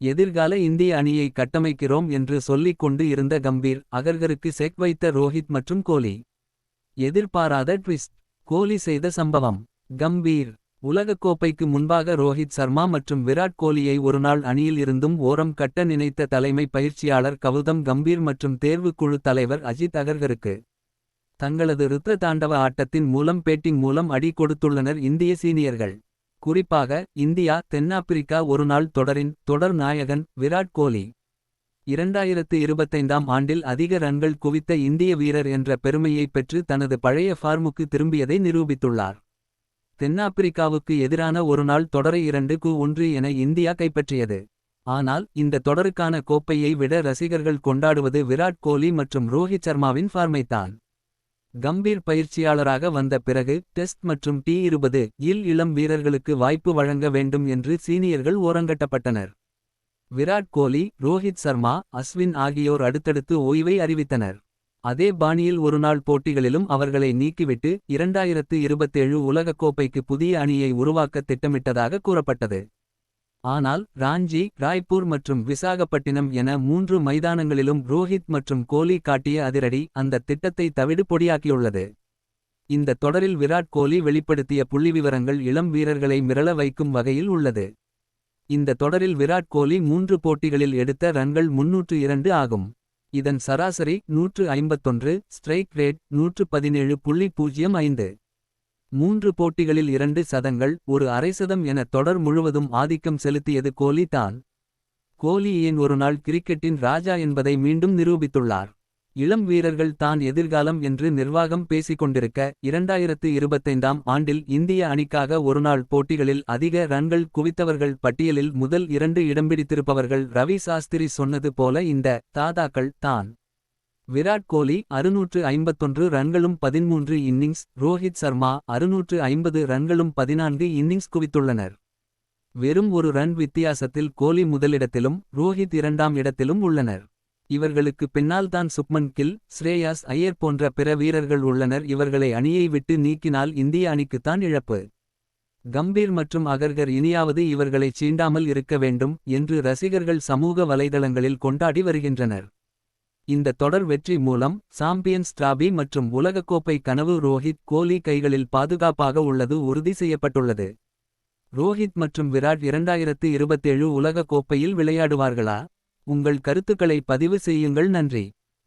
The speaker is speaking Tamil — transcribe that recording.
எதிர்கால இந்திய அணியை கட்டமைக்கிறோம் என்று சொல்லிக் கொண்டு இருந்த கம்பீர் அகர்கருக்கு செக் வைத்த ரோஹித் மற்றும் கோலி. எதிர்பாராத ட்விஸ்ட் கோலி செய்த சம்பவம் கம்பீர் உலகக்கோப்பைக்கு முன்பாக ரோஹித் சர்மா மற்றும் விராட் கோலியை ஒருநாள் அணியில் இருந்தும் ஓரம் கட்ட நினைத்த தலைமை பயிற்சியாளர் கவுதம் கம்பீர் மற்றும் தேர்வுக்குழு தலைவர் அஜித் அகர்கருக்கு. தங்களது ருத்ர தாண்டவ ஆட்டத்தின் மூலம் பேட்டிங் மூலம் அடி கொடுத்துள்ளனர் இந்திய சீனியர்கள். குறிப்பாக இந்தியா தென்னாப்பிரிக்கா ஒருநாள் தொடரின் தொடர் நாயகன் விராட் கோலி. 2025ஆம் ஆண்டில் அதிக ரன்கள் குவித்த இந்திய வீரர் என்ற பெருமையைப் பெற்று தனது பழைய ஃபார்முக்கு திரும்பியதை நிரூபித்துள்ளார். தென்னாப்பிரிக்காவுக்கு எதிரான ஒருநாள் தொடரை 2-1 என இந்தியா கைப்பற்றியது. ஆனால் இந்த தொடருக்கான கோப்பையை விட ரசிகர்கள் கொண்டாடுவது விராட் கோலி மற்றும் ரோஹித் சர்மாவின் ஃபார்மைத்தான். கம்பீர் பயிற்சியாளராக வந்த பிறகு டெஸ்ட் மற்றும் டி20 இல் இளம் வீரர்களுக்கு வாய்ப்பு வழங்க வேண்டும் என்று சீனியர்கள் ஓரங்கட்டப்பட்டனர். விராட் கோலி ரோஹித் சர்மா அஸ்வின் ஆகியோர் அடுத்தடுத்து ஓய்வை அறிவித்தனர். அதே பாணியில் ஒருநாள் போட்டிகளிலும் அவர்களை நீக்கிவிட்டு 2027 உலகக்கோப்பைக்கு புதிய அணியை உருவாக்க திட்டமிட்டதாக கூறப்பட்டது. ஆனால் ராஞ்சி ராய்ப்பூர் மற்றும் விசாகப்பட்டினம் என மூன்று மைதானங்களிலும் ரோஹித் மற்றும் கோலி காட்டிய அதிரடி அந்த திட்டத்தை தவிடு பொடியாக்கியுள்ளது. இந்த தொடரில் விராட் கோலி வெளிப்படுத்திய புள்ளிவிவரங்கள் இளம் வீரர்களை மிரள வைக்கும் வகையில் உள்ளது. இந்த தொடரில் விராட் கோலி மூன்று போட்டிகளில் எடுத்த ரன்கள் 302 ஆகும். இதன் சராசரி 151 ஸ்ட்ரைக் ரேட் 117.05. மூன்று போட்டிகளில் இரண்டு சதங்கள் ஒரு அரைசதம் என தொடர் முழுவதும் ஆதிக்கம் செலுத்தியது கோலி தான். கோலி ஏன் ஒருநாள் கிரிக்கெட்டின் ராஜா என்பதை மீண்டும் நிரூபித்துள்ளார். இளம் வீரர்கள் தான் எதிர்காலம் என்று நிர்வாகம் பேசிக் கொண்டிருக்க 2025ஆம் ஆண்டில் இந்திய அணிக்காக ஒருநாள் போட்டிகளில் அதிக ரன்கள் குவித்தவர்கள் பட்டியலில் முதல் இரண்டு இடம்பிடித்திருப்பவர்கள் ரவி சாஸ்திரி சொன்னது போல இந்த தாதாக்கள் தான். விராட் கோலி 651 ரன்களும் 13 இன்னிங்ஸ் ரோஹித் சர்மா 650 ரன்களும் 14 இன்னிங்ஸ் குவித்துள்ளனர். வெறும் ஒரு ரன் வித்தியாசத்தில் கோலி முதலிடத்திலும் ரோஹித் இரண்டாம் இடத்திலும் உள்ளனர். இவர்களுக்கு பின்னால் தான் சுப்மன் கில் ஸ்ரேயாஸ் ஐயர் போன்ற பிற வீரர்கள் உள்ளனர் இவர்களை அணியை விட்டு நீக்கினால் இந்திய அணிக்குத்தான் இழப்பு. கம்பீர் மற்றும் அகர்கர் இனியாவது இவர்களைச் சீண்டாமல் இருக்க வேண்டும் என்று ரசிகர்கள் சமூக வலைதளங்களில் கொண்டாடி வருகின்றனர். இந்த தொடர் வெற்றி மூலம் சாம்பியன்ஸ் டிராபி மற்றும் உலகக்கோப்பை கனவு ரோஹித் கோலி கைகளில் பாதுகாப்பாக உள்ளது உறுதி செய்யப்பட்டுள்ளது. ரோஹித் மற்றும் விராட் 2027 உலக கோப்பையில் விளையாடுவார்களா. உங்கள் கருத்துக்களை பதிவு செய்யுங்கள் நன்றி.